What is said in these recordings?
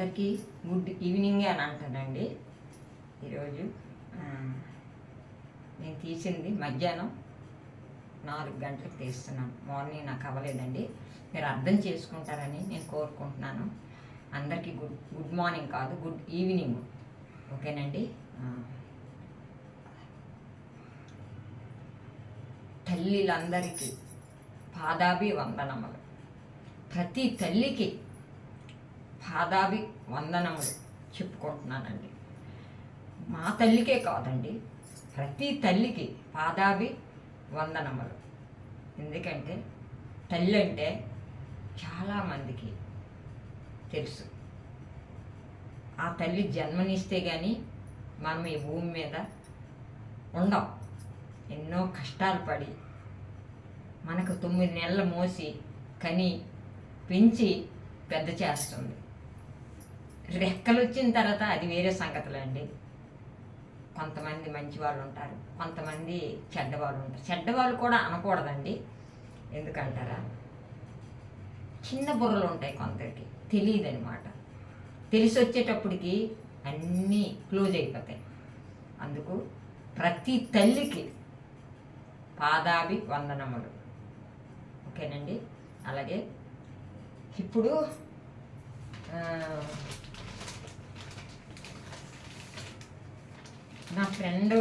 అందరికీ good evening అని అంటానండి ఈరోజు నేను తీసింది మధ్యాహ్నం నాలుగు గంటలకు తీస్తున్నాను. మార్నింగ్ నాకు అవ్వలేదండి. మీరు అర్థం చేసుకుంటారని నేను కోరుకుంటున్నాను. అందరికీ గుడ్ గుడ్ మార్నింగ్ కాదు గుడ్ ఈవినింగ్. ఓకేనండి? తల్లిలందరికీ పాదాభి వందనములు ప్రతి తల్లికి పాదాభి వందనములు చెప్పుకుంటున్నానండి. మా తల్లికే కాదండి ప్రతి తల్లికి పాదాభి వందనములు. ఎందుకంటే తల్లి అంటే చాలామందికి తెలుసు. ఆ తల్లి జన్మనిస్తే కానీ మనం ఈ భూమి మీద ఉండం. ఎన్నో కష్టాలు పడి మనకు తొమ్మిది నెలలు మోసి కని పెంచి పెద్ద చేస్తుంది. రెక్కలు వచ్చిన తర్వాత అది వేరే సంగతులండి. కొంతమంది మంచి వాళ్ళు ఉంటారు కొంతమంది చెడ్డవాళ్ళు ఉంటారు చెడ్డవాళ్ళు కూడా అనకూడదండి. ఎందుకంటారా? చిన్న బుర్రలు ఉంటాయి కొందరికి. తెలియదు అనమాట తెలిసి వచ్చేటప్పటికి అన్నీ క్లోజ్ అయిపోతాయి. అందుకు ప్రతి తల్లికి పాదాభి వందనములు ఓకేనండి? అలాగే ఇప్పుడు నా ఫ్రెండ్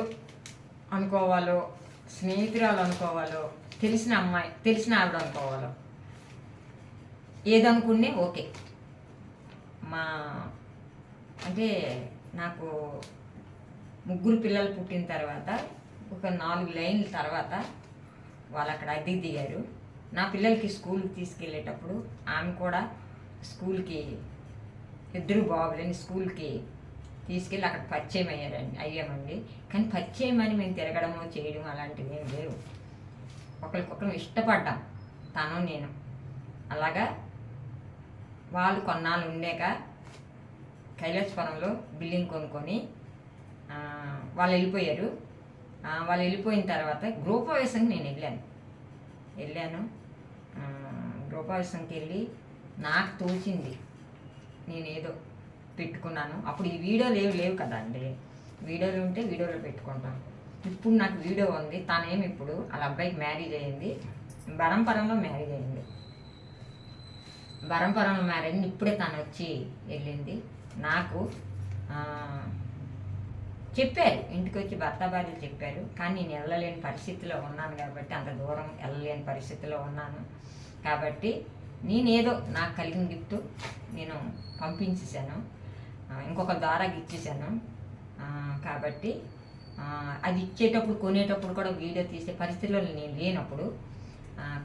అనుకోవాలో స్నేహితురాలు అనుకోవాలో తెలిసిన అమ్మాయి తెలిసిన ఆవిడ అనుకోవాలో. ఏదనుకునే ఓకే. మా అంటే నాకు ముగ్గురు పిల్లలు పుట్టిన తర్వాత ఒక నాలుగు లైన్ల తర్వాత వాళ్ళు అక్కడ అద్దె దిగారు. నా పిల్లలకి స్కూల్కి తీసుకెళ్ళేటప్పుడు ఆమె కూడా స్కూల్కి ఇద్దరు బాబులని స్కూల్కి తీసుకెళ్ళి అక్కడ పరిచయం అయ్యారండి అయ్యామండి. కానీ పరిచయం అని మేము తిరగడము చేయడం అలాంటివి ఏం లేవు. ఒకరికొకరు ఇష్టపడ్డాం తను నేను. అలాగా వాళ్ళు కొన్నాళ్ళు ఉండాక కైలాసపురంలో బిల్డింగ్ కొనుక్కొని వాళ్ళు వెళ్ళిపోయారు. వాళ్ళు వెళ్ళిపోయిన తర్వాత గృహప్రవేశంకి నేను వెళ్ళాను. వెళ్ళాను. గృహప్రవేశంకి వెళ్ళి నాకు తోచింది. నేనేదో పెట్టుకున్నాను. అప్పుడు ఈ వీడియోలు ఏమి లేవు కదండి. వీడియోలు ఉంటే వీడియోలో పెట్టుకుంటాను ఇప్పుడు నాకు వీడియో ఉంది. తనేమి ఇప్పుడు? వాళ్ళ అబ్బాయికి మ్యారేజ్ అయ్యింది బరంపరంలో మ్యారేజ్ అయింది. బరంపరంలో మ్యారేజ్ ఇప్పుడే తను వచ్చి వెళ్ళింది. నాకు చెప్పారు. ఇంటికి వచ్చి భర్త భార్యలు చెప్పారు. కానీ నేను వెళ్ళలేని పరిస్థితిలో ఉన్నాను కాబట్టి అంత దూరం వెళ్ళలేని పరిస్థితిలో ఉన్నాను. కాబట్టి నేనేదో నాకు కలిగిన గిఫ్ట్ నేను పంపించేశాను. ఇంకొక దారాకి ఇచ్చేసాను కాబట్టి అది ఇచ్చేటప్పుడు కొనేటప్పుడు కూడా వీడియో తీసే పరిస్థితిలో నేను లేనప్పుడు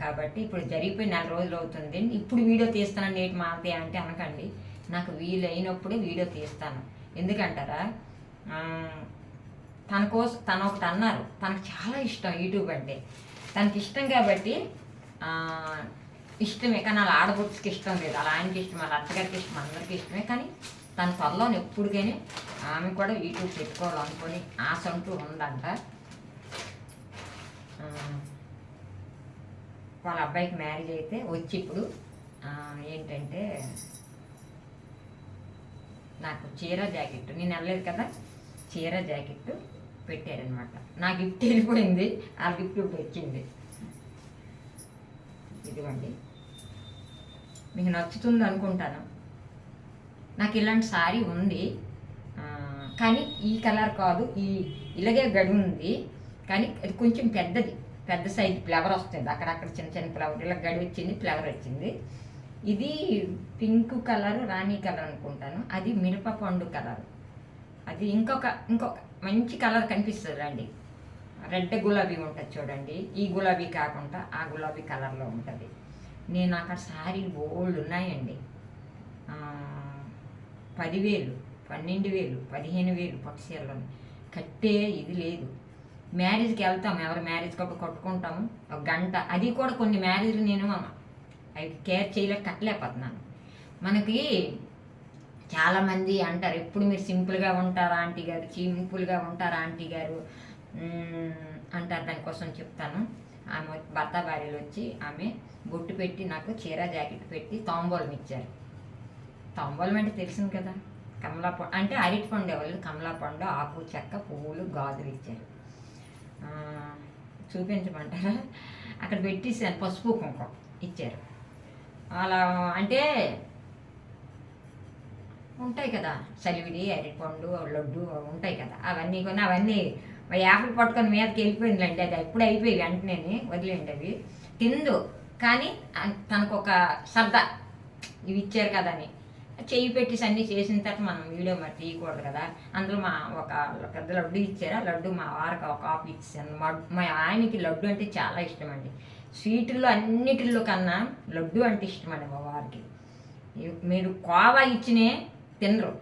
కాబట్టి ఇప్పుడు జరిగిపోయి నెల రోజులు అవుతుంది. ఇప్పుడు వీడియో తీస్తాను నేటి మాది అంటే అనకండి. నాకు వీలైనప్పుడే వీడియో తీస్తాను. ఎందుకంటారా? తన కోసం తను ఒకటి అన్నారు. తనకు చాలా ఇష్టం యూట్యూబ్ అంటే. తనకి ఇష్టం కాబట్టి ఇష్టమే. కానీ అలా ఆడబొట్టుకి ఇష్టం లేదు. అలా ఆయనకి ఇష్టం వాళ్ళ అత్తగారికి ఇష్టం అందరికీ ఇష్టమే. కానీ తన త్వరలో ఎప్పుడుకైనా ఆమె కూడా యూట్యూబ్ పెట్టుకోవాలనుకొని ఆశ అంటూ ఉందంట. వాళ్ళ అబ్బాయికి మ్యారేజ్ అయితే వచ్చి ఇప్పుడు ఏంటంటే నాకు చీర జాకెట్ నేను వెళ్ళలేదు కదా చీర జాకెట్ పెట్టారనమాట. నా గిఫ్ట్ వెళ్ళిపోయింది ఆ గిఫ్ట్ ఇప్పుడు వచ్చింది. ఇదిగోండి. మీకు నచ్చుతుంది అనుకుంటాను. నాకు ఇలాంటి శారీ ఉంది. కానీ ఈ కలర్ కాదు ఈ ఇలాగే గడి ఉంది. కానీ అది కొంచెం పెద్దది. పెద్ద సైజ్ ఫ్లవర్ వస్తుంది. అక్కడక్కడ చిన్న చిన్న ఫ్లవర్ ఇలా గడి వచ్చింది ఫ్లవర్ వచ్చింది. ఇది పింక్ కలర్ రాణి కలర్ అనుకుంటాను. అది మిరప పండు కలర్. అది ఇంకొక ఇంకొక మంచి కలర్ కనిపిస్తుంది రండి. రెడ్ గులాబీ ఉంటుంది చూడండి. ఈ గులాబీ కాకుండా ఆ గులాబీ కలర్లో ఉంటుంది. నేను అక్కడ శారీలు బోల్డ్ ఉన్నాయండి. పదివేలు పన్నెండు వేలు పదిహేను వేలు పట్టు చీరలు కట్టే ఇది లేదు. మ్యారేజ్కి వెళ్తాం ఎవరి మ్యారేజ్కి అప్పుడు కట్టుకుంటాము. ఒక గంట అది కూడా కొన్ని మ్యారేజ్లు నేను అవి కేర్ చేయలేక కట్టలేకపోతున్నాను. మనకి చాలామంది అంటారు ఎప్పుడు మీరు సింపుల్గా ఉంటారా ఆంటీ గారు? సింపుల్గా ఉంటారా ఆంటీ గారు? అంటారు దానికోసం చెప్తాను. ఆమె భర్త భార్యలు వచ్చి ఆమె బొట్టు పెట్టి నాకు చీర జాకెట్ పెట్టి తాంబూలం ఇచ్చారు. తంబలం అంటే తెలిసింది కదా. కమలా పండు అంటే అరటి పండు వాళ్ళు కమలా పండు ఆకు చెక్క పువ్వులు గాజులు ఇచ్చారు. చూపించమంటారా? అక్కడ పెట్టేసాను పసుపు కుంకుమ ఇచ్చారు. అలా అంటే ఉంటాయి కదా సలివిడి అరటిపండు లడ్డు ఉంటాయి కదా. అవన్నీ కొన్ని అవన్నీ యాపిల్ పట్టుకొని మీదకి వెళ్ళిపోయిందండి అది ఎప్పుడు అయిపోయి వెంటనే వదిలేండి అవి. తిందు. కానీ తనకు ఒక సరదా. ఇవి ఇచ్చారు కదా అని. చెయ్యి పెట్టేసి అన్నీ చేసిన తర్వాత మనం వీడియో మరి తీయకూడదు కదా. అందులో మా ఒక పెద్ద లడ్డు ఇచ్చారు. ఆ లడ్డు మా వారికి ఒక కాపీ ఇచ్చాను. మా ఆయనకి లడ్డు అంటే చాలా ఇష్టం అండి స్వీట్లో అన్నిటిల్లో కన్నా లడ్డు అంటే ఇష్టం అండి మా వారికి. మీరు కోవా ఇచ్చినే తినరు.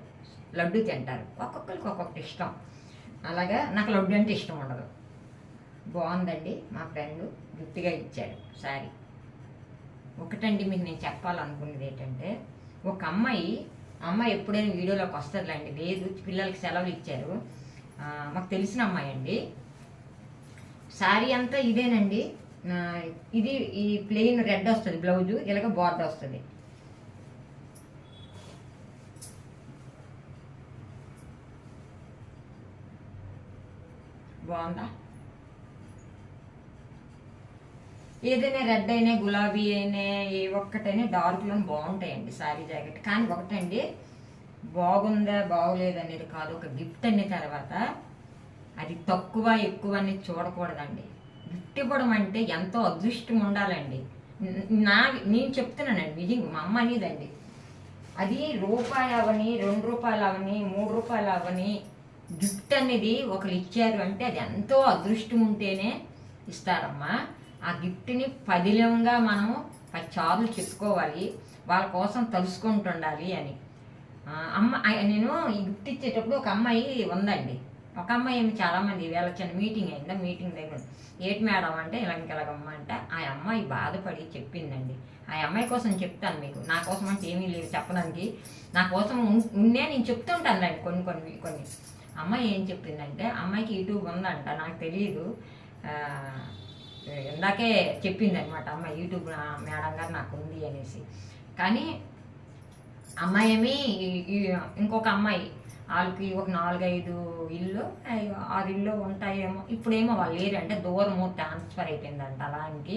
లడ్డు తింటారు. ఒక్కొక్కరికి ఒక్కొక్కటి ఇష్టం. అలాగా నాకు లడ్డు అంటే ఇష్టం ఉండదు. బాగుందండి మా ఫ్రెండ్ గిఫ్ట్గా ఇచ్చాడు సారీ. ఒకటండి మీకు నేను చెప్పాలనుకున్నది ఏంటంటే ఒక అమ్మాయి అమ్మాయి ఎప్పుడైనా వీడియోలోకి వస్తుందిలేండి లేదు పిల్లలకి సెలవులు ఇచ్చారు. మాకు తెలిసిన అమ్మాయి అండి. శారీ అంతా ఇదేనండి. ఇది ఈ ప్లెయిన్ రెడ్ వస్తుంది బ్లౌజు. ఇలాగ బార్డర్ వస్తుంది. బాగుందా? ఏదైనా రెడ్ అయినా గులాబీ అయినా ఏ ఒక్కటైనా డార్క్లో బాగుంటాయండి శారీ జాకెట్ కానీ ఒకటండి బాగుందా బాగోలేదు అనేది కాదు. ఒక గిఫ్ట్ అనే తర్వాత. అది తక్కువ ఎక్కువ అనేది చూడకూడదండి. గిఫ్ట్ ఇవ్వడం అంటే ఎంతో అదృష్టం ఉండాలండి. నా నేను చెప్తున్నానండి నిజంగా మా అమ్మ అనేదండి. అది రూపాయి అవని రెండు రూపాయలు అవని మూడు రూపాయలు అవని గిఫ్ట్ అనేది ఒకరు ఇచ్చారు అంటే అది ఎంతో అదృష్టం ఉంటేనే ఇస్తారమ్మా. ఆ గిఫ్ట్ని పదిలంగా మనము పచ్చార్లు చెప్పుకోవాలి వాళ్ళ కోసం తలుసుకుంటుండాలి అని. అమ్మ నేను ఈ గిఫ్ట్ ఇచ్చేటప్పుడు ఒక అమ్మాయి ఉందండి. ఒక అమ్మాయి ఏమి చాలామంది వేళ చిన్న మీటింగ్ అయిందా? మీటింగ్ దగ్గర ఏటి మేడం అంటే ఇలాగ ఇలాగమ్మ అంటే. ఆ అమ్మాయి బాధపడి చెప్పిందండి. ఆ అమ్మాయి కోసం చెప్తాను మీకు. నా కోసం అంటే ఏమీ లేదు చెప్పడానికి. నా కోసం ఉన్- ఉన్నే నేను చెప్తుంటాను రండి కొన్ని కొన్ని కొన్ని. అమ్మాయి ఏం చెప్పిందంటే అమ్మాయికి యూట్యూబ్ ఉందంట నాకు తెలియదు ఇందాకే చెప్పింది అనమాట అమ్మ యూట్యూబ్ మేడం గారు నాకు ఉంది అనేసి. కానీ అమ్మాయి ఏమి ఇంకొక అమ్మాయి వాళ్ళకి ఒక నాలుగైదు ఇల్లు ఆరు ఇల్లు ఉంటాయేమో. ఇప్పుడేమో వాళ్ళు లేరంటే దూరము ట్రాన్స్ఫర్ అయిపోయిందంట అలాంటి.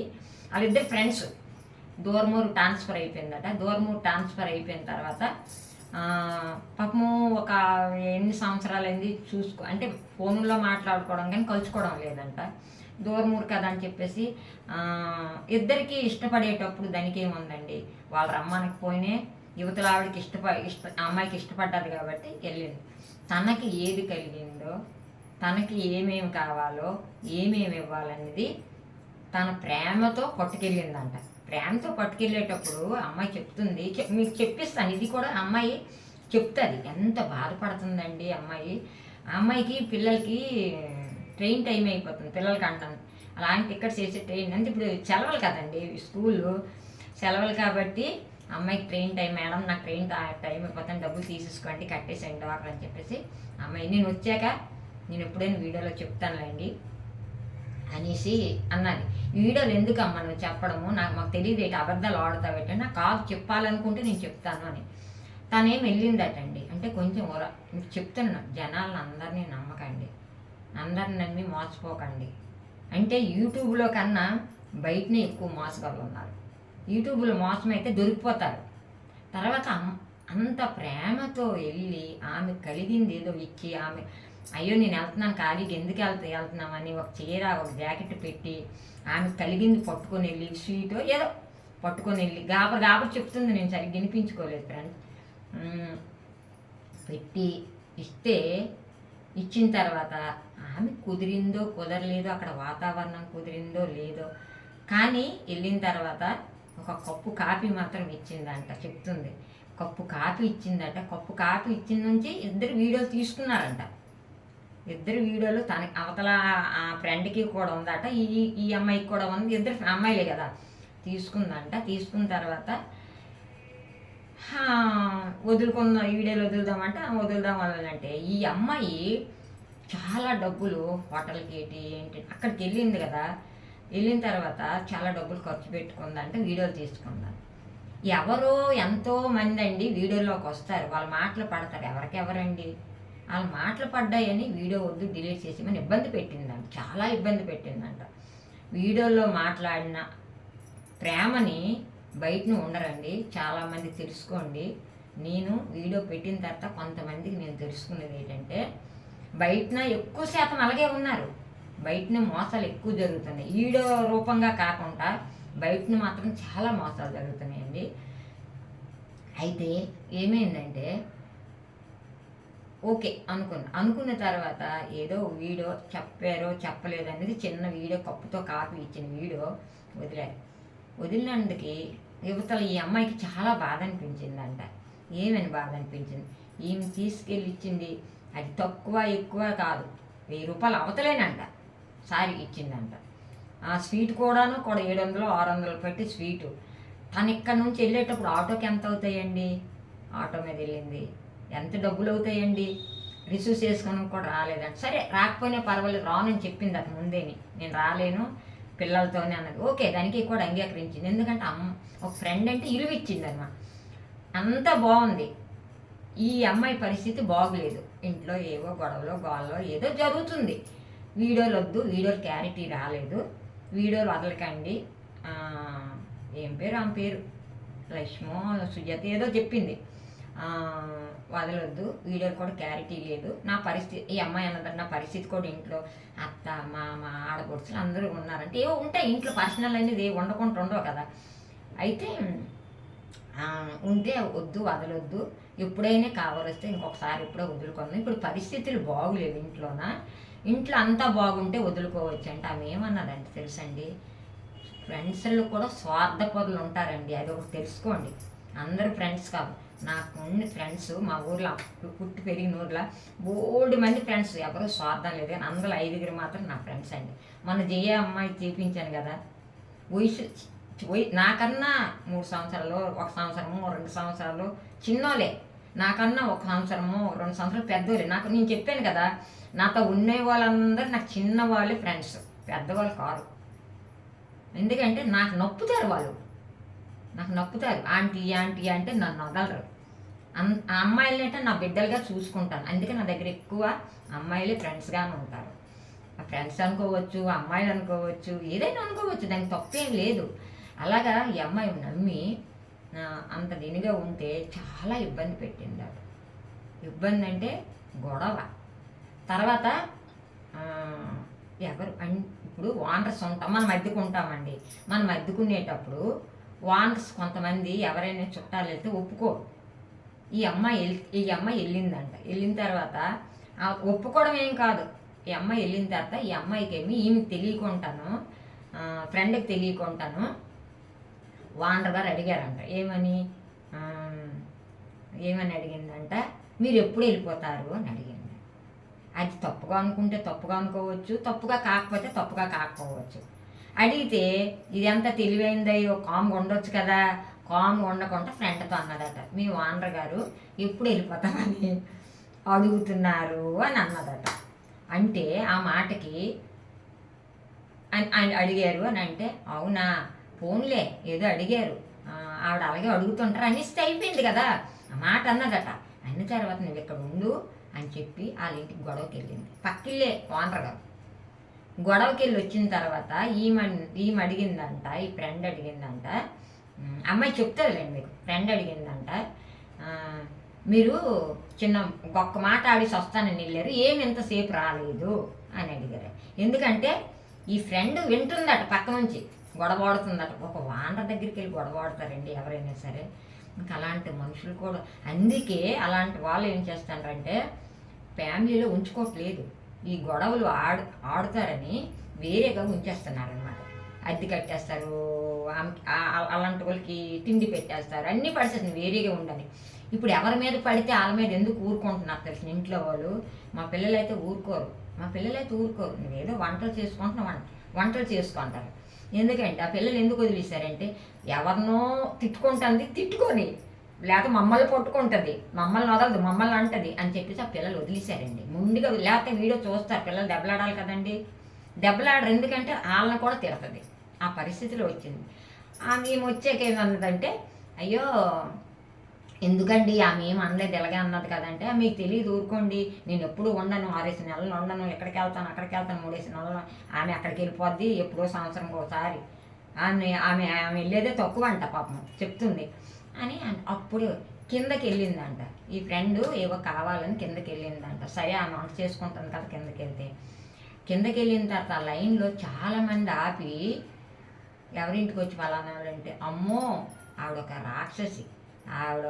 వాళ్ళిద్దరు ఫ్రెండ్స్. దూరమూరు ట్రాన్స్ఫర్ అయిపోయిందట. దూరమూరు ట్రాన్స్ఫర్ అయిపోయిన తర్వాత పాపము ఒక ఎన్ని సంవత్సరాలైంది చూసుకో అంటే ఫోన్లో మాట్లాడుకోవడం కానీ కలుసుకోవడం లేదంట. దూరమూరు కదా అని చెప్పేసి ఇద్దరికీ ఇష్టపడేటప్పుడు దానికి ఏముందండి? వాళ్ళ రమ్మనకి పోయినే యువతల ఆవిడకి ఇష్టప ఇష్ట అమ్మాయికి ఇష్టపడ్డది కాబట్టి వెళ్ళింది. తనకి ఏది కలిగిందో తనకి ఏమేమి కావాలో ఏమేమి ఇవ్వాలనేది తన ప్రేమతో పట్టుకెళ్ళిందంట. ప్రేమతో పట్టుకెళ్ళేటప్పుడు అమ్మాయి చెప్తుంది మీకు చెప్పిస్తాను ఇది కూడా అమ్మాయి చెప్తుంది. ఎంత బాధపడుతుందండి అమ్మాయి. అమ్మాయికి పిల్లలకి ట్రైన్ టైం అయిపోతుంది పిల్లలకి అంటాను అలాంటి టికెట్ చేసే ట్రైన్ అంటే ఇప్పుడు సెలవులు కదండి స్కూలు సెలవులు కాబట్టి అమ్మాయికి ట్రైన్ టైం మేడం నాకు ట్రైన్ టైం అయిపోతుంది డబ్బులు తీసేసుకోండి కట్టేసేయండి అక్కడ అని చెప్పేసి అమ్మాయి నేను వచ్చాక నేను ఎప్పుడైనా వీడియోలో చెప్తానులేండి అనేసి అన్నది. ఈ వీడియోలు ఎందుకమ్మా నువ్వు చెప్పడము? నాకు మాకు తెలియదు ఏంటి అబద్ధాలు ఆడుతావేంటి నాకు కాదు చెప్పాలనుకుంటే నేను చెప్తాను అని. తనేం వెళ్ళిందటండి అంటే కొంచెం ఊర చెప్తున్నా జనాలను అందరినీ నమ్మకండి. అందరిని నమ్మి మోసపోకండి. అంటే యూట్యూబ్లో కన్నా బయటనే ఎక్కువ మోసగాళ్ళు ఉన్నారు. యూట్యూబ్లో మోసం అయితే దొరికిపోతారు. తర్వాత అంత ప్రేమతో వెళ్ళి ఆమె కలిగింది ఏదో ఇచ్చి ఆమె అయ్యో నేను వెళ్తున్నాను ఖాళీకి ఎందుకు వెళ్తా వెళ్తున్నామని ఒక చీర ఒక జాకెట్ పెట్టి ఆమె కలిగింది పట్టుకొని వెళ్ళి స్వీట్ ఏదో పట్టుకొని వెళ్ళి గాబర్ గాబర్ చెప్తుంది. నేను సరిగ్గా వినిపించుకోలేదు ఫ్రెండ్స్ పెట్టి ఇస్తే ఇచ్చిన తర్వాత ఆమె కుదిరిందో కుదరలేదో అక్కడ వాతావరణం కుదిరిందో లేదో. కానీ వెళ్ళిన తర్వాత ఒక కప్పు కాఫీ మాత్రం ఇచ్చిందంట చెప్తుంది. కప్పు కాఫీ ఇచ్చిందట. కప్పు కాఫీ ఇచ్చిన నుంచి ఇద్దరు వీడియోలు తీసుకున్నారంట. ఇద్దరు వీడియోలు తన అవతల ఆ ఫ్రెండ్కి కూడా ఉందట ఈ ఈ అమ్మాయికి కూడా ఉంది. ఇద్దరు అమ్మాయిలే కదా. తీసుకుందంట. తీసుకున్న తర్వాత వదులుకుందాం ఈ వీడియోలు వదులుదామంటే వదులుదాం వదలంటే ఈ అమ్మాయి చాలా డబ్బులు హోటల్కి ఏంటి ఏంటి అక్కడికి వెళ్ళింది కదా. వెళ్ళిన తర్వాత చాలా డబ్బులు ఖర్చు పెట్టుకుందంటే వీడియోలు తీసుకుందాం ఎవరో ఎంతో మంది అండి వీడియోలోకి వస్తారు. వాళ్ళ మాటలు పడతారు. ఎవరికెవరండి వాళ్ళ మాటలు పడ్డాయని వీడియో వద్దు డిలీట్ చేసి మన ఇబ్బంది పెట్టిందంట. చాలా ఇబ్బంది పెట్టిందంట. వీడియోలో మాట్లాడిన ప్రేమని బయటను ఉండరండి. చాలామంది తెలుసుకోండి. నేను వీడియో పెట్టిన తర్వాత కొంతమందికి నేను తెలుసుకున్నది ఏంటంటే బయటన ఎక్కువ శాతం అలాగే ఉన్నారు. బయటన మోసాలు ఎక్కువ జరుగుతున్నాయి. వీడియో రూపంగా కాకుండా బయటన మాత్రం చాలా మోసాలు జరుగుతున్నాయండి. అయితే ఏమైందంటే ఓకే అనుకున్నా. అనుకున్న తర్వాత ఏదో వీడియో చెప్పారో చెప్పలేదు అనేది చిన్న వీడియో కప్పుతో కాపీ ఇచ్చిన వీడియో వదిలారు. వదిలినందుకు యువతల ఈ అమ్మాయికి చాలా బాధ అనిపించిందంట. ఏమని బాధ అనిపించింది? ఈమె తీసుకెళ్ళి ఇచ్చింది అది తక్కువ ఎక్కువ కాదు. వెయ్యి రూపాయలు అవతలేనంట. సారీ ఇచ్చిందంట. ఆ స్వీట్ కూడాను కూడా ఏడు వందలు ఆరు వందలు పెట్టి స్వీటు. తను ఇక్కడ నుంచి వెళ్ళేటప్పుడు ఆటోకి ఎంత అవుతాయండి? ఆటో మీద వెళ్ళింది. ఎంత డబ్బులు అవుతాయండి? రిసీవ్ చేసుకుని కూడా రాలేదంట. సరే రాకపోయినా పర్వాలేదు రానని చెప్పింది అది ముందేని నేను రాలేను పిల్లలతోనే అన్నది. ఓకే దానికి కూడా అంగీకరించింది. ఎందుకంటే అమ్మ ఒక ఫ్రెండ్ అంటే ఇరువు ఇచ్చింది అనమాట అంతా బాగుంది. ఈ అమ్మాయి పరిస్థితి బాగలేదు. ఇంట్లో ఏవో గొడవలో గోల్లో ఏదో జరుగుతుంది. వీడియోలు వద్దు వీడియోలు క్లారిటీ రాలేదు. వీడియోలు వదలకండి. ఏం పేరు? ఆమె పేరు. లక్ష్మో సుజాత ఏదో చెప్పింది. వదలొద్దు. వీడియోలు కూడా క్లారిటీ లేదు. నా పరిస్థితి ఈ అమ్మాయి అన్నదంటే నా పరిస్థితి కూడా ఇంట్లో అత్త మామ ఆడపడుచులు అందరూ ఉన్నారంటే ఏవో ఉంటాయి. ఇంట్లో పర్సనల్ అనేది ఏ ఉండకుండా ఉండవు కదా. అయితే ఉంటే వద్దు వదలొద్దు. ఎప్పుడైనా కావాలొస్తే ఇంకొకసారి ఎప్పుడో వదులుకుందాం. ఇప్పుడు పరిస్థితులు బాగులేవు ఇంట్లోన. ఇంట్లో అంతా బాగుంటే వదులుకోవచ్చు అంటే ఆమె ఏమన్నదంటే తెలుసండి? ఫ్రెండ్స్లో కూడా స్వార్థపరులు ఉంటారండి. అది ఒకటి తెలుసుకోండి. అందరు ఫ్రెండ్స్ కాదు. నాకు ఉన్న ఫ్రెండ్స్ మా ఊర్లో పుట్టి పెరిగిన ఊర్లో బోల్డ్ మంది ఫ్రెండ్స్ ఎవరు స్వార్థం లేదు కానీ అందులో ఐదుగురు మాత్రం నా ఫ్రెండ్స్ అండి. మన జయ అమ్మాయి చూపించాను కదా. వయసు నాకన్నా మూడు సంవత్సరాలు ఒక సంవత్సరము రెండు సంవత్సరాలు చిన్నోలే నాకన్నా ఒక సంవత్సరము రెండు సంవత్సరాలు పెద్దవాళ్ళు నాకు నేను చెప్పాను కదా నాతో ఉండే వాళ్ళందరూ నాకు చిన్న వాళ్ళే ఫ్రెండ్స్ పెద్దవాళ్ళు కాదు ఎందుకంటే నాకు నొప్పుతారు వాళ్ళు. నాకు నొప్పుతారు. ఆంటీ ఆంటీ అంటే నన్ను వదలరు. అన్ ఆ నా బిడ్డలుగా చూసుకుంటాను. అందుకే నా దగ్గర ఎక్కువ అమ్మాయిలే ఫ్రెండ్స్గానే ఉంటారు. ఆ ఫ్రెండ్స్ అనుకోవచ్చు అమ్మాయిలు అనుకోవచ్చు ఏదైనా అనుకోవచ్చు. దానికి తప్పేం లేదు. అలాగా ఈ అమ్మాయి నమ్మి అంత దీనిగా ఉంటే చాలా ఇబ్బంది పెట్టింది అది. ఇబ్బంది అంటే గొడవ. తర్వాత ఎవరు ఇప్పుడు ఓనర్స్ ఉంటాం మనం అద్దెకుంటామండి. మనం అద్దెకునేటప్పుడు ఓనర్స్ కొంతమంది ఎవరైనా చుట్టాలు వెళ్తే ఒప్పుకోరు. ఈ అమ్మాయి ఈ అమ్మాయి వెళ్ళిందంట. వెళ్ళిన తర్వాత ఒప్పుకోవడం ఏం కాదు. ఈ అమ్మాయి వెళ్ళిన తర్వాత ఈ అమ్మాయికి ఏమి ఈమె తెలియకుంటాను ఫ్రెండ్కి తెలియకుంటాను వాండర్ గారు అడిగారంట. ఏమని? ఏమని అడిగిందంట? మీరు ఎప్పుడు వెళ్ళిపోతారు అని అడిగింది. అది తప్పుగా అనుకుంటే తప్పుగా అనుకోవచ్చు తప్పుగా కాకపోతే తప్పుగా కాకపోవచ్చు. అడిగితే ఇది ఎంత తెలివైందయ్యో కామ్గా ఉండొచ్చు కదా. కామ్గా ఉండకుండా ఫ్రెండ్తో అన్నదట. మీ వానర్ గారు ఎప్పుడు వెళ్ళిపోతామని అడుగుతున్నారు అని అన్నదట. అంటే ఆ మాటకి అని అడిగారు అని అంటే అవునా? ఫోన్లే ఏదో అడిగారు. ఆవిడ అలాగే అడుగుతుంటారు. అనిస్తే అయిపోయింది కదా. ఆ మాట అన్నదట. అన్న తర్వాత నువ్వు ఇక్కడ ఉండు అని చెప్పి వాళ్ళ ఇంటికి గొడవకి వెళ్ళింది పక్కిళ్ళే ఓనర్ గారు. గొడవకి వెళ్ళి వచ్చిన తర్వాత ఈమె ఈమె అడిగిందంట ఈ ఫ్రెండ్ అడిగిందంట. అమ్మాయి చెప్తారులేండి మీకు. ఫ్రెండ్ అడిగిందంట. మీరు చిన్న ఒక్క మాట ఆడిసి వస్తానని వెళ్ళారు. ఏమి ఎంతసేపు రాలేదు అని అడిగారు. ఎందుకంటే ఈ ఫ్రెండ్ వింటుందట పక్క నుంచి. గొడవడుతుందట ఒక వానర్ దగ్గరికి వెళ్ళి గొడవడతారండి ఎవరైనా సరే. ఇంకా అలాంటి మనుషులు కూడా అందుకే అలాంటి వాళ్ళు ఏం చేస్తారంటే ఫ్యామిలీలో ఉంచుకోవట్లేదు ఈ గొడవలు ఆడు ఆడుతారని వేరేగా ఉంచేస్తున్నారనమాట అద్దె కట్టేస్తారు అలాంటి వాళ్ళకి తిండి పెట్టేస్తారు అన్నీ పడిచేస్తుంది వేరేగా ఉండని ఇప్పుడు ఎవరి మీద పడితే వాళ్ళ మీద ఎందుకు ఊరుకుంటున్నారు తెలిసిన ఇంట్లో వాళ్ళు మా పిల్లలు అయితే ఊరుకోరు. మా పిల్లలు అయితే ఊరుకోరు. నువ్వేదో వంటలు చేసుకుంటున్నా వంట వంటలు చేసుకుంటారు. ఎందుకంటే ఆ పిల్లలు ఎందుకు వదిలేశారంటే ఎవరినో తిట్టుకుంటుంది తిట్టుకొని. లేకపోతే మమ్మల్ని పట్టుకుంటుంది మమ్మల్ని వదలదు మమ్మల్ని అంటది అని చెప్పేసి ఆ పిల్లలు వదిలేశారండి. ముందుగా లేకపోతే వీడియో చూస్తారు పిల్లలు దెబ్బలాడాలి కదండి. దెబ్బలాడరు ఎందుకంటే వాళ్ళని కూడా తిడుతుంది. ఆ పరిస్థితిలో వచ్చింది. ఆమె వచ్చాక ఏమన్నదంటే అయ్యో ఎందుకండి ఆమె ఏం అనలేదు ఇలాగే అన్నది కదంటే మీకు తెలియదు ఊరుకోండి నేను ఎప్పుడు ఉండను ఆరేసి నెలలు ఉండను ఎక్కడికి వెళ్తాను అక్కడికి వెళ్తాను మూడేసి నెలలు ఆమె అక్కడికి వెళ్ళిపోద్ది ఎప్పుడో సంవత్సరం ఒకసారి. ఆమె ఆమె ఆమె వెళ్ళేదే తక్కువ అంట పాపం చెప్తుంది. అని అప్పుడు కిందకి వెళ్ళిందంట. ఈ ఫ్రెండ్ ఏవో కావాలని కిందకి వెళ్ళిందంట. సరే ఆమె వంట చేసుకుంటుంది కదా కిందకి వెళ్తే. కిందకి వెళ్ళిన తర్వాత ఆ లైన్లో చాలామంది ఆపి ఎవరింటికి వచ్చి పలానా అంటే అమ్మో ఆవిడ ఒక రాక్షసి. ఆవిడ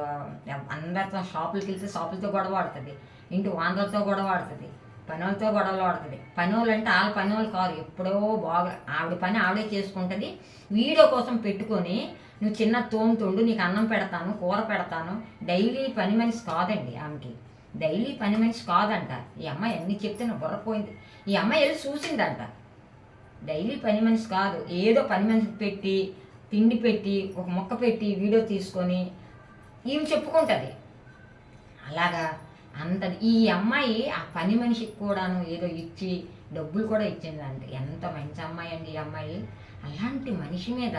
అందరితో షాపులకి వెళ్తే షాపులతో గొడవ ఆడుతుంది ఇంటి వాందలతో గొడవ ఆడుతుంది పనులతో గొడవలు ఆడుతుంది పనులు అంటే వాళ్ళ పనులు కాదు. ఎప్పుడో బాగా ఆవిడ పని ఆవిడే చేసుకుంటుంది. వీడియో కోసం పెట్టుకొని నువ్వు చిన్న తోముతుండు నీకు అన్నం పెడతాను కూర పెడతాను. డైలీ పని మనిషి కాదండి ఆమెకి. డైలీ పని మనిషి కాదంట. ఈ అమ్మాయి అన్ని చెప్తే నా బుర్రపోయింది ఈ అమ్మాయి వెళ్ళి చూసిందంట. డైలీ పని మనిషి కాదు. ఏదో పని మనిషి పెట్టి తిండి పెట్టి ఒక మొక్క పెట్టి వీడియో తీసుకొని ఈమె చెప్పుకుంటుంది? అలాగా. అంత ఈ అమ్మాయి ఆ పని మనిషికి కూడాను ఏదో ఇచ్చి డబ్బులు కూడా ఇచ్చిందంట. ఎంత మంచి అమ్మాయి అండి ఈ అమ్మాయి. అలాంటి మనిషి మీద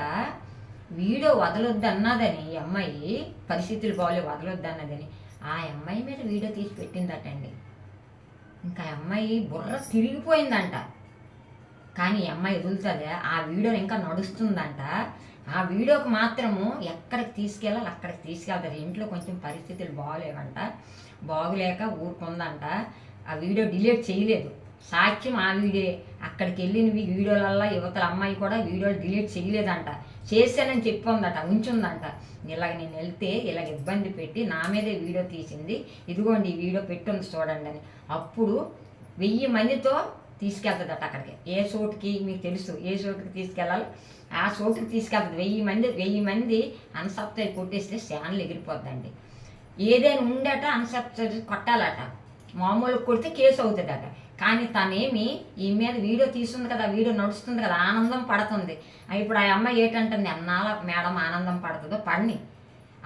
వీడియో వదలొద్దు అన్నదని ఈ అమ్మాయి పరిస్థితులు బాగాలే వదలొద్దు అన్నదని ఆ అమ్మాయి మీద వీడియో తీసి పెట్టిందటండి. ఇంకా అమ్మాయి బుర్ర తిరిగిపోయిందంట. కానీ ఈ అమ్మాయి వదులుతుంది ఆ వీడియో ఇంకా నడుస్తుందంట. ఆ వీడియోకి మాత్రము ఎక్కడికి తీసుకెళ్ళాలి అక్కడికి తీసుకెళ్తారు. ఇంట్లో కొంచెం పరిస్థితులు బాగోలేవంట. బాగులేక ఊరుకుందంట. ఆ వీడియో డిలీట్ చేయలేదు. సాక్ష్యం ఆ వీడియో. అక్కడికి వెళ్ళిన వీడియోలల్లో యువతల అమ్మాయి కూడా వీడియోలు డిలీట్ చేయలేదంట. చేశానని చెప్పిందట ఉంచుందంట. ఇలాగ నేను వెళ్తే ఇలాగ ఇబ్బంది పెట్టి నా మీదే వీడియో తీసింది. ఇదిగోండి ఈ వీడియో పెట్టుంది చూడండి అని. అప్పుడు వెయ్యి మందితో తీసుకెళ్తుందట అక్కడికి. ఏ చోటుకి? మీకు తెలుసు. ఏ చోటుకి తీసుకెళ్ళాలి? ఆ చోటుకి తీసుకెళ్తుంది వెయ్యి మంది వెయ్యి మంది అన్సప్తరి కొట్టేస్తే శానలు ఎగిరిపోద్దండి. ఏదైనా ఉండట అన్సప్తరి కొట్టాలట. మామూలు కొడితే కేసు అవుతుందట. కానీ తనేమి ఈ మీద వీడియో తీస్తుంది కదా వీడియో నడుస్తుంది కదా ఆనందం పడుతుంది. ఇప్పుడు ఆ అమ్మాయి ఏంటంటుంది అన్నాల మేడం ఆనందం పడుతుందో పడిని.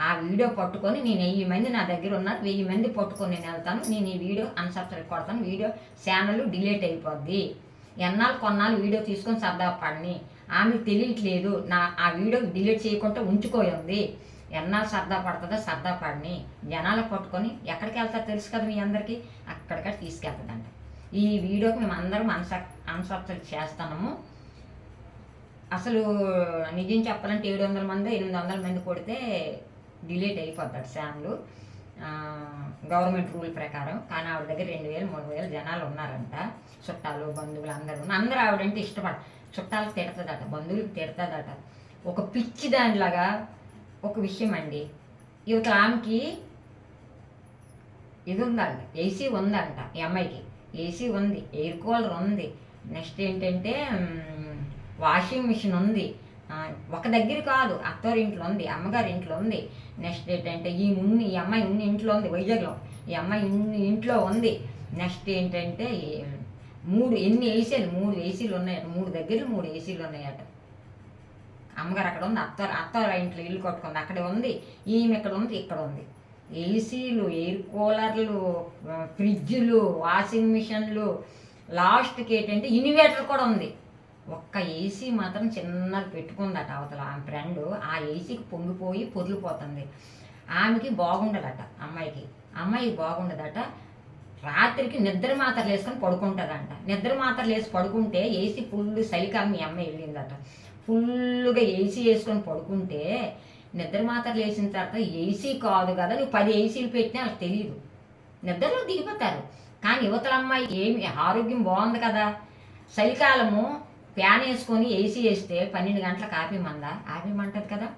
ఆ వీడియో పట్టుకొని నేను వెయ్యి మంది నా దగ్గర ఉన్నారు వెయ్యి మంది పట్టుకొని నేను వెళ్తాను. నేను ఈ వీడియో అన్సబ్స్క్రైబ్ కొడతాను. వీడియో ఛానల్ డిలీట్ అయిపోద్ది. ఎన్నాళ్ళు కొన్నాళ్ళు వీడియో తీసుకొని సరదా పడిని. ఆమెకు తెలియట్లేదు. నా ఆ వీడియో డిలీట్ చేయకుండా ఉంచుకోయింది ఎన్నాళ్ళు సరదా పడుతుందో సరదా పడిని. జనాలు పట్టుకొని ఎక్కడికి వెళ్తారో తెలుసు కదా మీ అందరికీ? అక్కడికక్కడ తీసుకెళ్తుందంట ఈ వీడియోకి మేము అందరం అన్స అన్సబ్స్క్రైబ్ చేస్తున్నాము. అసలు నిజం చెప్పాలంటే ఏడు వందల మంది ఎనిమిది వందల మంది కొడితే డిలీట్ అయిపోతాడు ఛానల్ గవర్నమెంట్ రూల్ ప్రకారం. కానీ ఆవిడ దగ్గర రెండు వేలు మూడు వేలు జనాలు ఉన్నారంట. చుట్టాలు బంధువులు అందరూ ఉన్నారు. అందరూ ఆవిడంటే ఇష్టపడ చుట్టాలకు తిడతదట బంధువులకు తిడతదట. ఒక పిచ్చి దానిలాగా ఒక విషయం అండి. యువత ఆమెకి ఇది ఉందంట ఏసీ ఉందంట ఈ అమ్మాయికి. ఏసీ ఉంది ఎయిర్ కూలర్ ఉంది. నెక్స్ట్ ఏంటంటే వాషింగ్ మిషన్ ఉంది. ఒక దగ్గర కాదు అత్తవారి ఇంట్లో ఉంది అమ్మగారి ఇంట్లో ఉంది. నెక్స్ట్ ఏంటంటే ఈ ఉన్ని ఈ అమ్మాయి ఉన్ని ఇంట్లో ఉంది వైజాగ్లో ఈ అమ్మాయి ఉన్ని ఇంట్లో ఉంది. నెక్స్ట్ ఏంటంటే మూడు ఎన్ని ఏసీలు మూడు ఏసీలు ఉన్నాయట. మూడు దగ్గర మూడు ఏసీలు ఉన్నాయట. అమ్మగారు అక్కడ ఉంది అత్తవారు అత్తారు ఇంట్లో ఇల్లు కట్టుకుంది అక్కడ ఉంది. ఈమె ఇక్కడ ఉంది ఇక్కడ ఉంది. ఏసీలు ఎయిర్ కూలర్లు ఫ్రిడ్జ్లు వాషింగ్ మిషన్లు లాస్ట్కి ఏంటంటే ఇన్వర్టర్ కూడా ఉంది. ఒక్క ఏసీ మాత్రం చిన్నది పెట్టుకుందట అవతల ఆమె ఫ్రెండ్ ఆ ఏసీకి పొంగిపోయి పొర్లిపోతుంది ఆమెకి బాగుండదట అమ్మాయికి. అమ్మాయికి బాగుండదట. రాత్రికి నిద్ర మాత్రలు వేసుకొని పడుకుంటుందంట. నిద్ర మాత్రలు వేసి పడుకుంటే ఏసీ ఫుల్ సైకా మీ అమ్మాయి వెళ్ళిందట. ఫుల్గా ఏసీ వేసుకొని పడుకుంటే నిద్ర మాత్రలు వేసిన తర్వాత ఏసీ కాదు కదా నువ్వు పది ఏసీలు పెట్టినా వాళ్ళకి తెలియదు నిద్రలో దిగిపోతారు. కానీ యువతల అమ్మాయి ఏమి ఆరోగ్యం బాగుంది కదా. చలికాలము ఫ్యాన్ వేసుకొని ఏసీ వేస్తే పన్నెండు గంటలకు ఆపేమందా ఆపేమంటది కదా.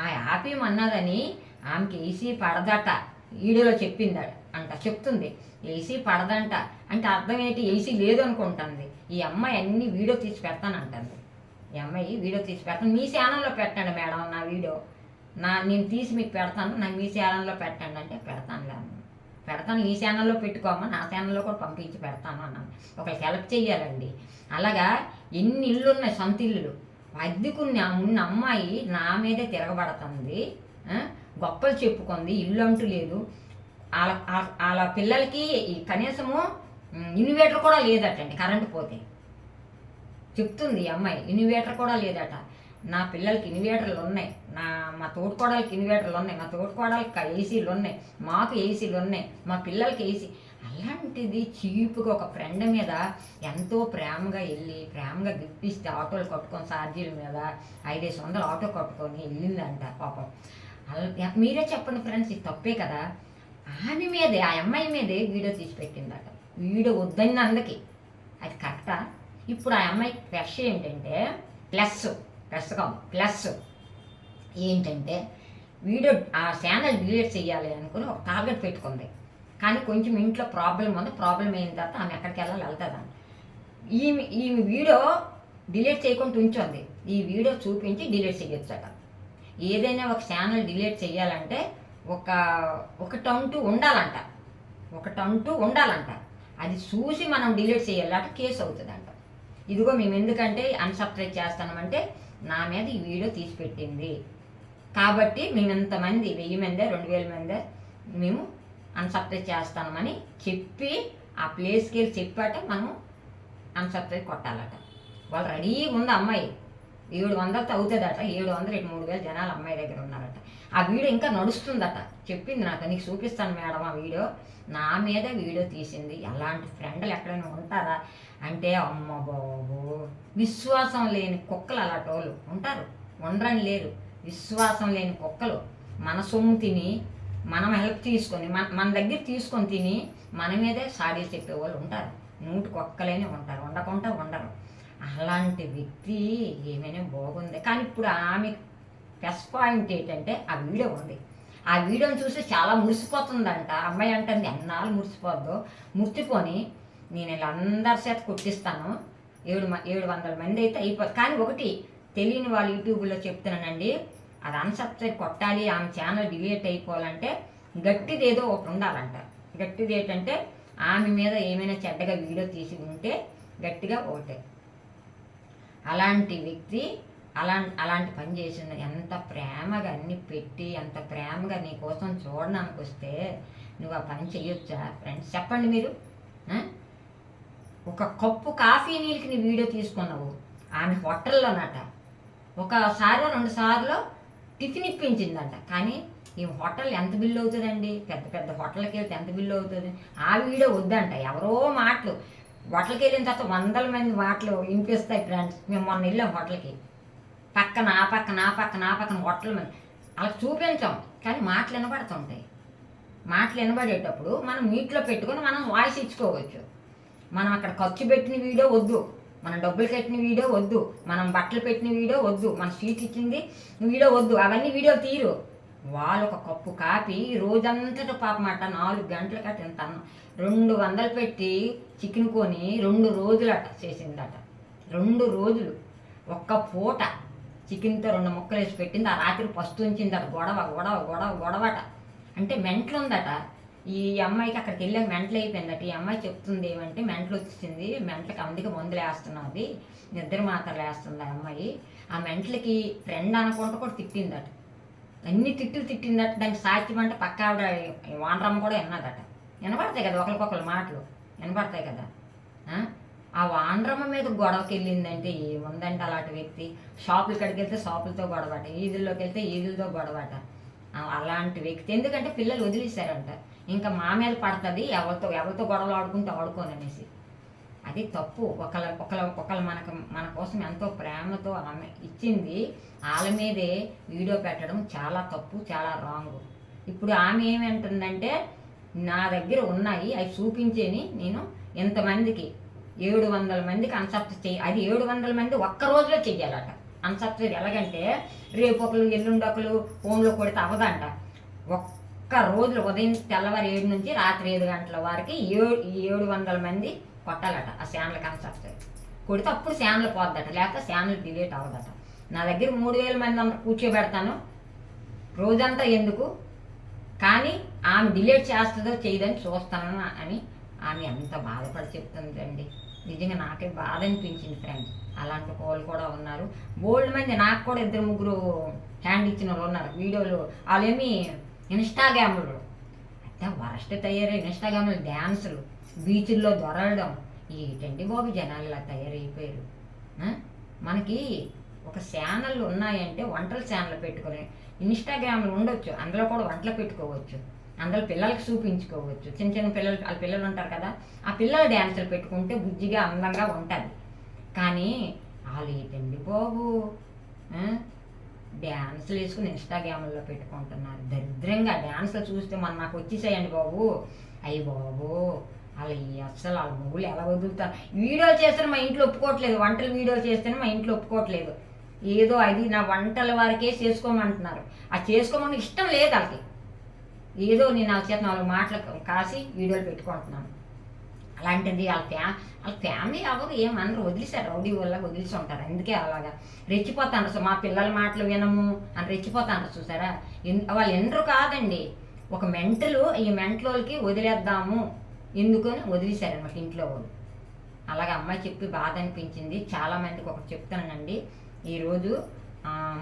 ఆ ఆపేమన్నదని ఆమెకి ఏసీ పడదట. వీడియోలో చెప్పిందాడు అంట చెప్తుంది. ఏసీ పడదంట అంటే అర్థం ఏంటి? ఏసీ లేదు అనుకుంటుంది. ఈ అమ్మాయి అన్ని వీడియో తీసి పెడతానంటుంది. ఈ అమ్మాయి వీడియో తీసి పెడతాను మీ ఛానల్లో పెట్టండి మేడం నా వీడియో. నా నేను తీసి మీకు పెడతాను నా మీ ఛానల్లో పెట్టండి అంటే పెడతాను లేదు పెడతాను ఈ ఛానల్లో పెట్టుకోమా నా ఛానల్లో కూడా పంపించి పెడతాను అన్నాను. ఒకరికి హెల్ప్ చేయాలండి అలాగా ఎన్ని ఇళ్ళు ఉన్నాయి సొంత ఇల్లులు? అద్దెకున్న ఉన్న అమ్మాయి నా మీదే తిరగబడుతుంది గొప్పలు చెప్పుకుంది ఇల్లు అంటూ లేదు. వాళ్ళ వాళ్ళ- పిల్లలకి కనీసము ఇన్వేటర్ కూడా కూడా లేదటండి కరెంటు పోతే. చెప్తుంది ఈ అమ్మాయి ఇన్వేటర్ కూడా లేదట. నా పిల్లలకి ఇన్వేటర్లు ఉన్నాయి. నా మా తోడుకోడలకి ఇన్వేటర్లు ఉన్నాయి. మా తోడుకోడలకి ఏసీలు ఉన్నాయి. మాకు ఏసీలు ఉన్నాయి. మా పిల్లలకి ఏసీ అలాంటిది చీపుగా ఒక ఫ్రెండ్ మీద ఎంతో ప్రేమగా వెళ్ళి ప్రేమగా గిప్పిస్తే ఆటోలు కట్టుకొని ఛార్జీల మీద ఐదేసి వందలు ఆటో కట్టుకొని వెళ్ళిందంట పాపం. అలా మీరే చెప్పండి ఫ్రెండ్స్ ఇది తప్పే కదా? ఆమె మీదే ఆ అమ్మాయి మీదే వీడియో తీసి పెట్టిందట. వీడియో వద్దని అందుకే అది కరెక్టా? ఇప్పుడు ఆ అమ్మాయి ఫ్రెష్ ఏంటంటే ప్లస్. ప్లస్ కాదు ప్లస్ ఏంటంటే వీడియో ఆ ఛానల్ డిలీట్ చేయాలి అనుకుని ఒక టార్గెట్ పెట్టుకుంది. కానీ కొంచెం ఇంట్లో ప్రాబ్లం ఉంది ప్రాబ్లం అయిన తర్వాత ఆమె ఎక్కడికి వెళ్ళాలి వెళ్తుందని ఈమె ఈమె వీడియో డిలీట్ చేయకుండా ఉంచుంది. ఈ వీడియో చూపించి డిలీట్ చేయొచ్చట. ఏదైనా ఒక ఛానల్ డిలీట్ చేయాలంటే ఒక ఒకటంటూ ఉండాలంట. ఒకటంటూ ఉండాలంట. అది చూసి మనం డిలీట్ చేయాలంటే కేసు అవుతుందంట. ఇదిగో మేము ఎందుకంటే అన్సబ్స్క్రైబ్ చేస్తామంటే నా మీద ఈ వీడియో తీసి పెట్టింది కాబట్టి మేము ఇంతమంది వెయ్యి మందే రెండు వేల మందే మేము అన్సబ్స్క్రైబ్ చేస్తామని చెప్పి ఆ ప్లేస్కి వెళ్ళి చెప్పాట మనం అన్సబ్స్క్రైబ్ కొట్టాలట. వాళ్ళు రెడీగా ఉంది అమ్మాయి. ఏడు వందలు అవుతుందట ఏడు వందలు ఇటు మూడు వేలు జనాలు అమ్మాయి దగ్గర ఉన్నారట. ఆ వీడియో ఇంకా నడుస్తుందట. చెప్పింది నాకు నీకు చూపిస్తాను మేడం ఆ వీడియో. నా మీద వీడియో తీసింది. అలాంటి ఫ్రెండ్లు ఎక్కడైనా ఉంటారా? అంటే అమ్మ బాబు విశ్వాసం లేని కుక్కలు అలాంటి వాళ్ళు ఉంటారు. ఉండరని లేరు. విశ్వాసం లేని కుక్కలు. మన సొమ్ము తిని మనం హెల్ప్ తీసుకొని మన మన దగ్గర తీసుకొని తిని మన మీదే సాడీలు చెప్పేవాళ్ళు ఉంటారు. నూటికి ఒక్కలేనే ఉంటారు. ఉండకుండా ఉండరు. అలాంటి వ్యక్తి ఏమైనా బాగుంది. కానీ ఇప్పుడు ఆమె ప్లస్ పాయింట్ ఏంటంటే ఆ వీడియో ఉంది. ఆ వీడియోని చూసి చాలా మురిసిపోతుందంట. అమ్మాయి అంటుంది ఎన్నాళ్ళు మురిసిపోద్దో? మురిసిపోని నేను ఇలా అందరి చేత కొట్టిస్తాను. ఏడు ఏడు వందల మంది అయితే అయిపోతుంది కానీ ఒకటి తెలియని వాళ్ళు యూట్యూబ్లో చెప్తున్నానండి. అది అన్సబ్స్క్రైబ్ కొట్టాలి ఆమె ఛానల్ డిలీట్ అయిపోవాలంటే గట్టిది ఏదో ఒకటి ఉండాలంట. గట్టిది ఏంటంటే ఆమె మీద ఏమైనా చెడ్డగా వీడియో తీసి ఉంటే గట్టిగా ఒకటే అలాంటి వ్యక్తి అలా అలాంటి పని చేసింది ఎంత ప్రేమగా అన్ని పెట్టి ఎంత ప్రేమగా నీ కోసం చూడడానికి వస్తే నువ్వు ఆ పని చేయొచ్చా ఫ్రెండ్స్ చెప్పండి మీరు. ఒక కప్పు కాఫీ నీళ్ళకి నీ వీడియో తీసుకున్నావు. ఆమె హోటల్లోనట. ఒకసారి రెండు సార్లు టిఫిన్ ఇప్పించిందంట. కానీ ఈ హోటల్ ఎంత బిల్లు అవుతుందండి? పెద్ద పెద్ద హోటల్కి వెళ్తే ఎంత బిల్లు అవుతుంది? ఆ వీడియో వద్దంట. ఎవరో మాటలు. హోటల్కి వెళ్ళిన తర్వాత వందల మంది మాటలు వినిపిస్తాయి ఫ్రెండ్స్ మేము మొన్న వెళ్ళాం హోటల్కి. పక్కన ఆ పక్కన ఆ పక్కన ఆ పక్కన హోటల్ మీద. అలా చూపించాం కానీ మాటలు వినబడుతుంటాయి మాటలు వినబడేటప్పుడు మనం మీట్లో పెట్టుకొని మనం వాయిస్ ఇచ్చుకోవచ్చు. మనం అక్కడ ఖర్చు పెట్టిన వీడియో వద్దు. మనం డబ్బులు కట్టిన వీడియో వద్దు. మనం బట్టలు పెట్టిన వీడియో వద్దు. మన సీట్ ఇచ్చింది వీడియో వద్దు. అవన్నీ వీడియో తీరు. వాళ్ళు ఒక కప్పు కాపీ రోజంతటా పాపమాట నాలుగు గంటలక తింటాను రెండు వందలు పెట్టి చికెన్ కొని రెండు రోజులట చేసిందట. రెండు రోజులు. ఒక్క పూట చికెన్తో రెండు ముక్కలు వేసి పెట్టింది. ఆ రాత్రి పస్తు ఉంచిందట. గొడవ గొడవ గొడవ గొడవట. అంటే మెంటలు ఉందట. ఈ అమ్మాయికి అక్కడికి వెళ్ళాక మెంటలు అయిపోయిందట. ఈ అమ్మాయి చెప్తుంది ఏమంటే మెంటలు వచ్చింది మెంటలకి అందుకే మందులు వేస్తున్నది నిద్ర మాత్రలు వేస్తుంది ఆ అమ్మాయి. ఆ మెంటలకి ఫ్రెండ్ అనుకుంటూ కూడా తిట్టిందట. అన్ని తిట్టులు తిట్టిందట దానికి సాధ్యం అంటే పక్క ఆవిడ వానరమ్మ కూడా విన్నదట. వినపడతాయి కదా ఒకరికొకరు మాటలు వినపడతాయి కదా? ఆ? వానరమ్మ మీద గొడవకి వెళ్ళిందంటే ఏముందంటే అలాంటి వ్యక్తి? షాపులు ఇక్కడికి వెళ్తే షాపులతో గొడవట ఈదుల్లోకి వెళ్తే ఈదులతో గొడవట. అలాంటి వ్యక్తి. ఎందుకంటే పిల్లలు వదిలేశారంట. ఇంకా మా మీద పడుతుంది ఎవరితో ఎవరితో గొడవలు ఆడుకుంటే ఆడుకోననేసి అది తప్పు. ఒకళ్ళ ఒకళ్ళ ఒకళ్ళ మనకు మన కోసం ఎంతో ప్రేమతో ఆమె ఇచ్చింది. వాళ్ళ మీదే వీడియో పెట్టడం చాలా తప్పు చాలా రాంగ్. ఇప్పుడు ఆమె ఏమంటుందంటే నా దగ్గర ఉన్నాయి అవి చూపించేని నేను ఇంతమందికి ఏడు వందల మందికి అన్సప్ట్ చేయి అది ఏడు వందల మంది ఒక్క రోజులో చెయ్యాలట. అన్సప్ట్ ఎలాగంటే రేపు ఒకరు ఎల్లుండి ఒకరు ఫోన్లో కొడితే అవదంట ఒక్క రోజులు ఉదయం తెల్లవారు ఏడు నుంచి రాత్రి ఏడు గంటల వారికి ఏడు ఏడు వందల మంది కొట్టాలట ఆ ఛానల్ కన్స్ట్రక్ట్ కొడితే అప్పుడు ఛానల్ పోద్దట లేకపోతే ఛానల్ డిలీట్ అవ్వదట. నా దగ్గర మూడు వేల మంది అంత కూర్చోబెడతాను. రోజంతా ఎందుకు? కానీ ఆమె డిలీట్ చేస్తుందో చేయదని చూస్తాను అని ఆమె ఎంత బాధపడి చెప్తుందండి. నిజంగా నాకే బాధ అనిపించింది ఫ్రెండ్స్. అలాంటి వాళ్ళు కూడా ఉన్నారు. బోల్డ్ మంది నాకు కూడా ఇద్దరు ముగ్గురు హ్యాండ్ ఇచ్చిన వాళ్ళు ఉన్నారు. వీడియోలు వాళ్ళేమి ఇన్స్టాగ్రామ్లు అంటే వరస్ట్ తయారై ఇన్స్టాగ్రామ్లు డ్యాన్సులు బీచ్ల్లో దొరలడం. ఏంటండి బాబు జనాలు ఇలా తయారైపోయారు? మనకి ఒక ఛానళ్ళు ఉన్నాయంటే వంటల ఛానల్ పెట్టుకొని ఇన్స్టాగ్రామ్లు ఉండొచ్చు. అందులో కూడా వంటలు పెట్టుకోవచ్చు. అందులో పిల్లలకి చూపించుకోవచ్చు. చిన్న చిన్న పిల్లలు వాళ్ళ పిల్లలు ఉంటారు కదా ఆ పిల్లల డ్యాన్సులు పెట్టుకుంటే బుజ్జిగా అందంగా ఉంటుంది. కానీ వాళ్ళు ఏంటండి బాబు? డ్యాన్సులు వేసుకుని ఇన్స్టాగ్రామ్లో పెట్టుకుంటున్నారు. దరిద్రంగా డ్యాన్సులు చూస్తే మన నాకు వచ్చేసాయండి బాబు. అయ్యి బాబు అలా అస్సలు వాళ్ళ మొగులు ఎలా వదులుతారు? వీడియోలు చేస్తే మా ఇంట్లో ఒప్పుకోవట్లేదు వంటలు వీడియో చేస్తేనే మా ఇంట్లో ఒప్పుకోవట్లేదు. ఏదో అది నా వంటల వారికే చేసుకోమంటున్నారు. ఆ చేసుకోమని ఇష్టం లేదు వాళ్ళకి. ఏదో నేను నా చేత నాలుగు మాటలు కాసి వీడియోలు పెట్టుకుంటున్నాను. అలాంటిది వాళ్ళ ఫ్యా వాళ్ళ ఫ్యామిలీ ఎవరు ఏమన్నారు వదిలేశారు. రౌడీ వల్ల వదిలిసి ఉంటారు. అందుకే అలాగా. రెచ్చిపోతాను సో మా పిల్లల మాటలు వినము అని రెచ్చిపోతాను చూసారా? ఎన్- వాళ్ళు ఎండరు కాదండి. ఒక మెంటలు ఈ మెంటలోకి వదిలేద్దాము. ఎందుకని వదిలేశారనమాట ఇంట్లో వాళ్ళు. అలాగే అమ్మాయి చెప్పి బాధ అనిపించింది. చాలా మందికి ఒకటి చెప్తానండి. ఈరోజు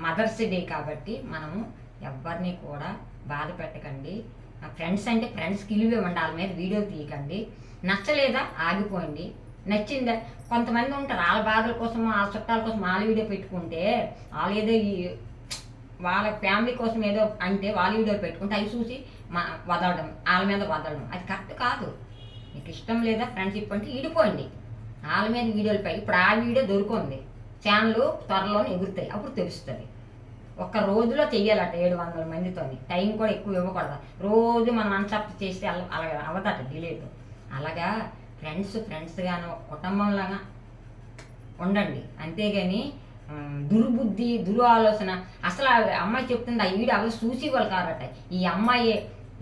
మదర్స్ డే కాబట్టి మనము ఎవరిని కూడా బాధ పెట్టకండి. ఫ్రెండ్స్ అంటే ఫ్రెండ్స్కి ఇల్లు ఇవ్వండి వాళ్ళ మీద వీడియో తీయకండి. నచ్చలేదా? ఆగిపోండి. నచ్చిందా? కొంతమంది ఉంటారు. వాళ్ళ బాధల కోసం వాళ్ళ చుట్టాల కోసం వాళ్ళ వీడియో పెట్టుకుంటే వాళ్ళు ఏదో వాళ్ళ ఫ్యామిలీ కోసం ఏదో అంటే వాళ్ళ వీడియో పెట్టుకుంటే అవి చూసి మా వదలడం వాళ్ళ మీద వదలడం. అది కరెక్ట్ కాదు. మీకు ఇష్టం లేదా? ఫ్రెండ్షిప్ అంటే ఈడిపోయింది. వాళ్ళ మీద వీడియోలపై ఇప్పుడు ఆ వీడియో దొరుకుంది. ఛానల్ త్వరలోనే ఎగురుతాయి. అప్పుడు తెలుస్తుంది. ఒక్క రోజులో చెయ్యాలట ఏడు వందల మందితోని. టైం కూడా ఎక్కువ ఇవ్వకూడదు. రోజు మనం అన్సప్ట్ చేస్తే అలా అలాగే అవ్వదట డిలేట్. అలాగా ఫ్రెండ్స్ ఫ్రెండ్స్గాను కుటుంబంలాగా ఉండండి. అంతేగాని దుర్బుద్ధి దురు ఆలోచన అసలు అమ్మాయి చెప్తుంది? ఆ వీడియో అవి చూసి వాళ్ళు కారట ఈ అమ్మాయి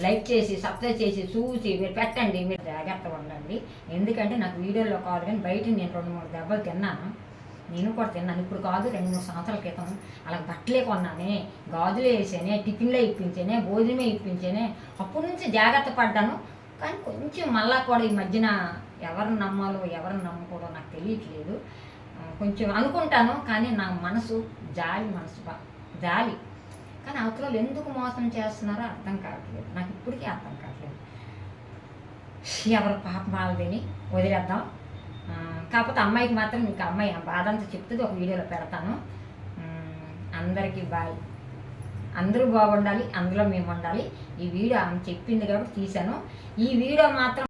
లైక్ చేసి సబ్స్క్రైబ్ చేసి చూసి మీరు పెట్టండి మీరు జాగ్రత్తగా ఉండండి. ఎందుకంటే నాకు వీడియోలో కాదు కానీ బయట నేను రెండు మూడు దెబ్బలు తిన్నాను. నేను కూడా తిన్నాను. ఇప్పుడు కాదు రెండు మూడు సంవత్సరాల క్రితం అలా బట్టలే కొన్నానే గాజులే వేసానే టిఫిన్లే ఇప్పించానే భోజనమే ఇప్పించానే. అప్పటి నుంచి జాగ్రత్త పడ్డాను. కానీ కొంచెం మళ్ళా కూడా ఈ మధ్యన ఎవరిని నమ్మాలో ఎవరిని నమ్మకూడదో నాకు తెలియట్లేదు. కొంచెం అనుకుంటాను కానీ నా మనసు జాలి మనసు జాలి. కానీ అవతల ఎందుకు మోసం చేస్తున్నారో అర్థం కావట్లేదు. నాకు ఇప్పటికీ అర్థం కావట్లేదు. ఎవరి పాప వాళ్ళదని వదిలేద్దాం. కాకపోతే అమ్మాయికి మాత్రం మీకు అమ్మాయి ఆ బాధ అంతా చెప్తుంది. ఒక వీడియోలో పెడతాను. అందరికీ బాయ్. అందరూ బాగుండాలి అందులో మేము ఉండాలి. ఈ వీడియో ఆమె చెప్పింది కాబట్టి తీశాను. ఈ వీడియో మాత్రం